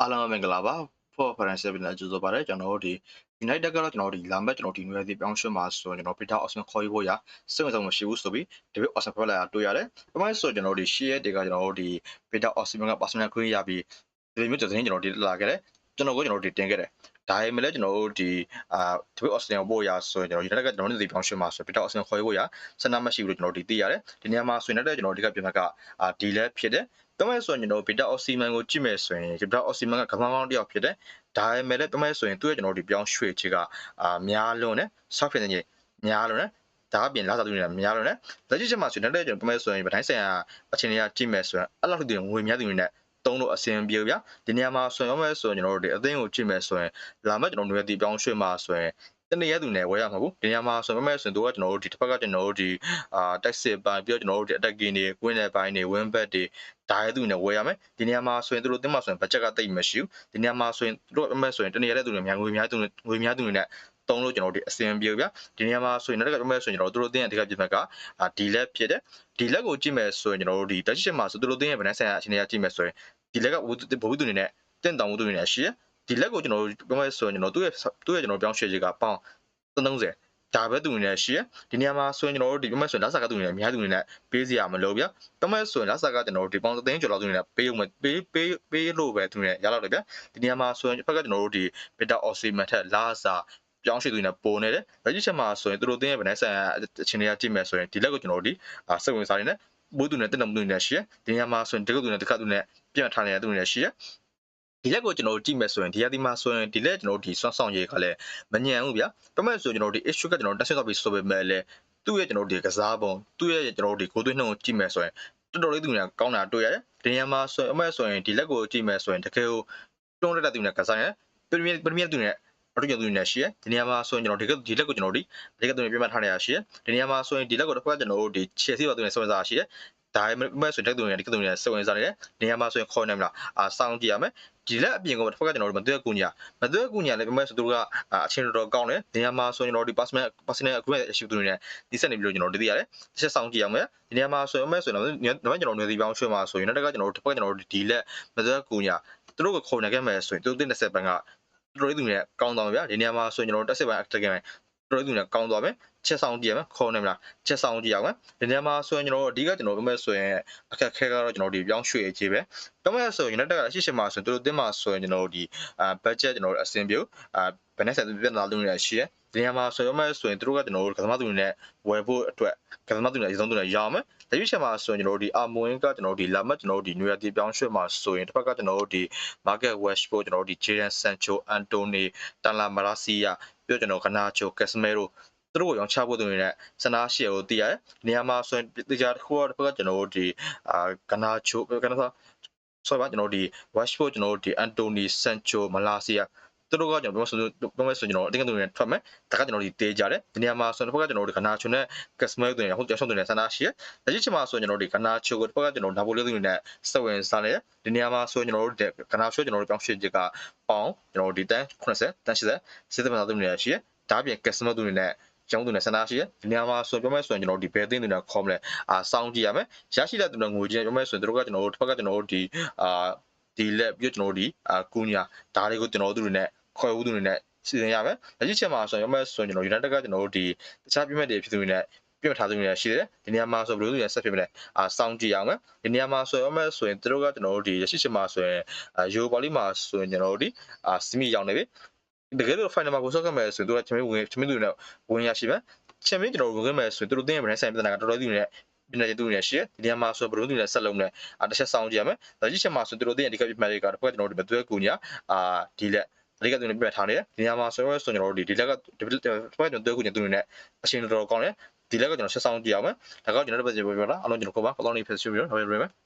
အားလုံးပဲမင်္ဂလာပါ for financial business ကြိုဆိုပါရစေကျွန်တော်တို့ဒီ United ကတော့ကျွန်တော်တို့ဒီလာမဲ့ကျွန်တော်ဒီနွေသည်ပြောင်းရွှေ့မှာဆိုရင်ကျွန်တော် beta option ခေါ်ယူဖို့ရစိတ်ဝင်စားမှုမရှိဘူးဆိုပြီး debit option ဖက်လာတွေ့ရတယ်။ဒါမှမဟုတ်ဆိုကျွန်တော်တို့ဒီ share တွေကကျွန်တော်တို့ဒီ beta option က personal ခွင့်ရပြီးဒီလိုမျိုးကျွန်တော်တို့ဒီလာခဲ့တယ်။ကျွန်တော်ကကျွန်တော်တို့ဒီတင်ခဲ့တယ်။ဒါပေမဲ့လည်းကျွန်တော်တို့ဒီအာ debit option ကိုပို့ရဆိုရင်ကျွန်တော် United ကကျွန်တော်တို့ဒီပြောင်းရွှေ့မှာဆို beta option ခေါ်ယူဖို့ရစနမရှိဘူးလို့ကျွန်တော်တို့ဒီသိရတယ်။ဒီနေရာမှာဆိုရင်လည်းကျွန်တော်တို့ဒီကပြန်ကအာဒီလည်းဖြစ်တယ်။ ပြောမယ်ဆိုရင်ကျွန်တော် beta oxyman ကိုကြည့်မယ်ဆိုရင် beta oxyman ကကမ္ဘာပေါင်းတစ်ယောက်ဖြစ်တယ်ဒါပေမဲ့လည်းပြောမယ်ဆိုရင်သူ့ရဲ့ကျွန်တော်တို့ဒီပြောင်းရွှေ့ချေကအာများလွန်းတယ် software နဲ့ကြီးများလွန်းတယ်ဒါအပြင်လာစားသူတွေကများလွန်းတယ်လက်ရှိချက်မှာဆိုရင်လည်းကျွန်တော်ပြောမယ်ဆိုရင်ဗတိုင်းဆိုင်ရာအခြေအနေကကြည့်မယ်ဆိုရင်အဲ့လောက်ထိငွေများသူတွေနဲ့တုံးလို့အဆင်ပြေဗျာဒီနေရာမှာဆိုရင်မဲ့ဆိုရင်ကျွန်တော်တို့ဒီအသိန်းကိုကြည့်မယ်ဆိုရင်လာမဲ့ကျွန်တော်တို့ရဲ့ဒီပြောင်းရွှေ့မှာဆိုရင် တနေ့ရက်သူနဲ့ဝယ်ရမှာဘူးဒီနေရာမှာဆိုပေမဲ့ဆိုရင်တို့ကကျွန်တော်တို့ဒီတစ်ဖက်ကကျွန်တော်တို့ဒီအာတက်စစ်ပိုင်းပြီးတော့ကျွန်တော်တို့ဒီ attacking တွေ win တဲ့ပိုင်းတွေ win bet တွေဒါရဲသူနဲ့ဝယ်ရမယ်ဒီနေရာမှာဆိုရင်တို့တင်မှာဆိုရင် budget ကတိတ်မရှိဘူးဒီနေရာမှာဆိုရင်တို့အမဲ့ဆိုရင်တနေ့ရက်တဲ့သူတွေများငွေများသူငွေများသူတွေနဲ့တုံးလို့ကျွန်တော်တို့အစင်ပြေဗျာဒီနေရာမှာဆိုရင်နောက်တစ်ခါအမဲ့ဆိုရင်ကျွန်တော်တို့တင်ရတဲ့ကပြမဲ့ကဒီလက်ဖြစ်တယ်ဒီလက်ကိုကြည့်မယ်ဆိုရင်ကျွန်တော်တို့ဒီ touch မှာဆိုတို့တင်ရဗနန်းဆိုင်ရာအခြေအနေကကြည့်မယ်ဆိုရင်ဒီလက်ကဘုဟုသူနေနဲ့တင့်တောင်ဘုဟုသူနေနဲ့ရှိရ ဒီလက်ကိုကျွန်တော်တို့ပြောမယ်ဆိုရင်ကျွန်တော်တို့ရဲ့သူ့ရဲ့ကျွန်တော်ပြောင်းရွှေ့ချေကပေါင်း30ဒါပဲသူနေနဲ့ရှိရဒီနေရာမှာဆိုရင်ကျွန်တော်တို့ဒီပြမဲ့ဆိုရင်လက်စာကသူနေနဲ့အများသူနေနဲ့ပေးစီရမလို့ဗျာပြမဲ့ဆိုရင်လက်စာကကျွန်တော်တို့ဒီပေါင်းသိန်းကျော်လောက်သူနေနဲ့ပေးဦးမယ်ပေးပေးပေးလို့ပဲသူနေရလောက်တယ်ဗျာဒီနေရာမှာဆိုရင်ဘက်ကကျွန်တော်တို့ဒီ beta oximet ထက်လာစာပြောင်းရွှေ့သူနေပိုနေတယ်။လက်ရှိချက်မှာဆိုရင်သူတို့တင်းရဲ့ဗနဲ့ဆိုင်အချင်းတွေကကြည့်မယ်ဆိုရင်ဒီလက်ကိုကျွန်တော်တို့ဒီစိတ်ဝင်စားနေတယ်။ဘိုးသူနဲ့တက်တော်မူနေရှိရ။ဒီနေရာမှာဆိုရင်တကုတ်သူနဲ့တခတ်သူနဲ့ပြန်ထားနေတဲ့သူတွေရှိရ။ ဒီလက်ကိုကျွန်တော်တို့ကြည့်မယ်ဆိုရင်ဒီရဒီမှာဆိုရင်ဒီလက်ကျွန်တော်တို့ဒီစွမ်းဆောင်ရည်ကလည်းမညံဘူးဗျာ။ပြမဲ့ဆိုကျွန်တော်တို့ဒီ issue ကကျွန်တော်တက်ဆက်တော့ပြီးဆိုပေမဲ့လည်းသူ့ရဲ့ကျွန်တော်တို့ဒီကစားပုံသူ့ရဲ့ကျွန်တော်တို့ဒီကိုသွင်းနှုန်းကိုကြည့်မယ်ဆိုရင်တော်တော်လေးသူတွေကကောင်းတာတွေ့ရတယ်။ဒီနေရာမှာဆိုရင်အမဲ့ဆိုရင်ဒီလက်ကိုကြည့်မယ်ဆိုရင်တကယ်ကိုတွန်းတက်တဲ့သူတွေကစားရတယ်။ပရီမီယာပရီမီယာသူတွေအတူတူသူနေရှိရဒီနေရာမှာဆိုရင်ကျွန်တော်ဒီကဒီလက်ကိုကျွန်တော်ဒီဒီကသူနေပြမထားနေရရှိရဒီနေရာမှာဆိုရင်ဒီလက်ကိုတစ်ခါကျွန်တော်တို့ဒီခြေစီပါသူနေစောင့်စားရှိရ ဒါပေမဲ့ဆိုတက်သူနေဒီကသူနေစောင့်စားနေတယ်နေရာမှာဆိုရင်ခေါ်နေမလားအာစောင့်ကြည့်ရမယ်ဒီလက်အပြင်ကတစ်ခါကျွန်တော်တို့မသွဲကူညာမသွဲကူညာလည်းပြမဲ့ဆိုသူတို့ကအချင်းတော်တော်ကောင်းတယ်နေရာမှာဆိုရင်ကျွန်တော်ဒီ personal personal agreement issue သူတွေနဲ့ဒီဆက်နေပြီးလို့ကျွန်တော်တို့သိရတယ်တစ်ချက်စောင့်ကြည့်ရမယ်ဒီနေရာမှာဆိုရင်မဲ့ဆိုရင်တော့ကျွန်တော်တို့နေဒီပေါင်းရွှေ့မှာဆိုရင်နောက်တစ်ခါကျွန်တော်တို့တစ်ခါကျွန်တော်တို့ဒီလက်မသွဲကူညာသူတို့ကခေါ်နေခဲ့မယ်ဆိုရင်သူတို့တင်တဲ့ဆက်ပန်ကတော်တော်သူနဲ့ကောင်းသွားမှာဗျာဒီနေရာမှာဆိုရင်ကျွန်တော်တက်စစ်ပိုင်းတက်ခဲ့မယ် တော်တော်သူနဲ့ကောင်းသွားမယ်ချက်ဆောင်ကြည့်ရမယ်ခေါ်နေမလားချက်ဆောင်ကြည့်ရမယ်ဒီနေရာမှာဆိုရင်ကျွန်တော်အဓိကကျွန်တော်ပြောမယ်ဆိုရင်အခက်ခဲကတော့ကျွန်တော်ဒီပြောင်းရွှေ့အခြေပဲပြောမယ်ဆိုရင် United ကအရှိရှိမှာဆိုရင်တို့တင်မှာဆိုရင်ကျွန်တော်ဒီအာ budget ကျွန်တော်အဆင်ပြေအာ ဘယ်နဲ့ဆက်ပြတ်လာလို့ရရှိရဒီနေရာမှာဆိုရမယ်ဆိုရင်တို့ကကျွန်တော်တို့ကသမားသူတွေနဲ့ဝယ်ဖို့အတွက်ကသမားသူတွေအရင်ဆုံးသူတွေရအောင်မယ်တတိချက်မှာဆိုရင်ကျွန်တော်တို့ဒီအာမွင်းကကျွန်တော်တို့ဒီလာမတ်ကျွန်တော်တို့ဒီ New Year ဒီပြောင်းရွှေ့မှာဆိုရင်တစ်ဖက်ကကျွန်တော်တို့ဒီ Market West ဖို့ကျွန်တော်တို့ဒီ Jadon Sancho Antony Tala Marcia ပြောကျွန်တော်ကနာချို Casemiro သူတို့ကိုရောင်းချဖို့သူတွေနဲ့စနာရှီကိုတည်ရတယ်။နေရာမှာဆိုရင်တရားတစ်ခုတော့တစ်ဖက်ကကျွန်တော်တို့ဒီအာကနာချိုကနာဆိုပါကျွန်တော်တို့ဒီ Washford ကျွန်တော်တို့ဒီ Anthony Sancho Malaysia သူတို့ကကျွန်တော်ပြောဆိုပြောမယ်ဆိုကျွန်တော်အတင်းကသူတွေထွက်မယ်ဒါကကျွန်တော်ဒီတေးကြတယ်ဒီနေရာမှာဆိုတော့တစ်ဖက်ကကျွန်တော်တို့ကနာချိုနဲ့ Casemiro တွေဟုတ်ကြောက်တွေနဲ့ဆန္ဒရှိတယ်လက်ရှိချိန်မှာဆိုကျွန်တော်တို့ဒီကနာချိုကိုတစ်ဖက်ကကျွန်တော်နာပိုလီတွေနဲ့စဝင်စားနေတယ်ဒီနေရာမှာဆိုကျွန်တော်တို့ကနာချိုကျွန်တော်တို့ပြောင်းရွှေ့ချက်ကပေါင်ကျွန်တော်တို့ဒီတန်း80တန်း80စစ်သက်မှသူတွေနဲ့ရှိတယ်ဒါပြင် Casemiro တွေနဲ့ကျောင်းသူနဲ့ဆန္ဒရှိရဒီနေရာမှာဆိုပြောမဲ့ဆိုရင်ကျွန်တော်တို့ဒီဘယ်သိန်းတွေနဲ့ခေါ်မလဲအာစောင်းကြည့်ရမယ်ရရှိတဲ့သူတွေငွေချင်းပြောမဲ့ဆိုရင်တို့ကကျွန်တော်တို့တစ်ဖက်ကကျွန်တော်တို့ဒီအာ ဒီလက်ပြီးကျွန်တော်တို့ဒီအာကူညာဒါတွေကိုကျွန်တော်တို့သူတွေနဲ့ခေါ်ဦးသူတွေနဲ့စီစဉ်ရမယ်လက်ရှိချက်မှာဆိုရင်ပြောမဲ့ဆိုရင်ကျွန်တော် United ကကျွန်တော်တို့ဒီတခြားပြည့်မဲ့တွေဖြစ်သူတွေနဲ့ပြတ်ထားသူတွေရှိတယ်ဒီနေရာမှာဆိုဘယ်လိုသူတွေဆက်ဖြစ်မလဲအာစောင်းကြည့်ရအောင်မယ်ဒီနေရာမှာဆိုရင်မဲ့ဆိုရင်တို့ကကျွန်တော်တို့ဒီရရှိချက်မှာဆိုရင်အာယူပါလီမှာဆိုရင်ကျွန်တော်တို့ဒီအာစီမီရောက်နေပြီတကယ်လို့ final မှာကိုဆော့ခဲ့မယ်ဆိုရင်တို့ကချမင်းဝင်ချမင်းသူနဲ့ဝင်ရရှိမယ်ချမင်းကျွန်တော်တို့ဝင်ခဲ့မယ်ဆိုရင်တို့တင်းရဲ့ဗနဲ့ဆိုင်ပြဿနာကတော်တော်ကြီးနေ ပြနေတူနေရှိတယ်ဒီနေရာမှာဆိုဘလို့သူနဲ့ဆက်လုံးနဲ့အတစ်ချက်စောင်းကြည့်ရမယ်ဒါကြီးချက်မှာဆိုတို့တင်းရဲ့ဒီကပြမှတ်တွေကတစ်ခါကျွန်တော်တို့ဘယ်သူကူညာအာဒီလက်ဒီကသူနဲ့ပြထားနေတယ်ဒီနေရာမှာဆိုတော့ကျွန်တော်တို့ဒီဒီလက်ကဒီဘက်ကျွန်တော်တို့ကူညာသူနဲ့အရှင်တော်တော်ကောင်းတယ်ဒီလက်ကကျွန်တော်ဆက်ဆောင်ကြည့်အောင်မယ်ဒါကကျွန်တော်တို့ပဲပြောပြတာအလုံးကျွန်တော်ခေါ်ပါကောင်းနေဖြစ်ရှိပြီးတော့ဟုတ်ပြီပဲ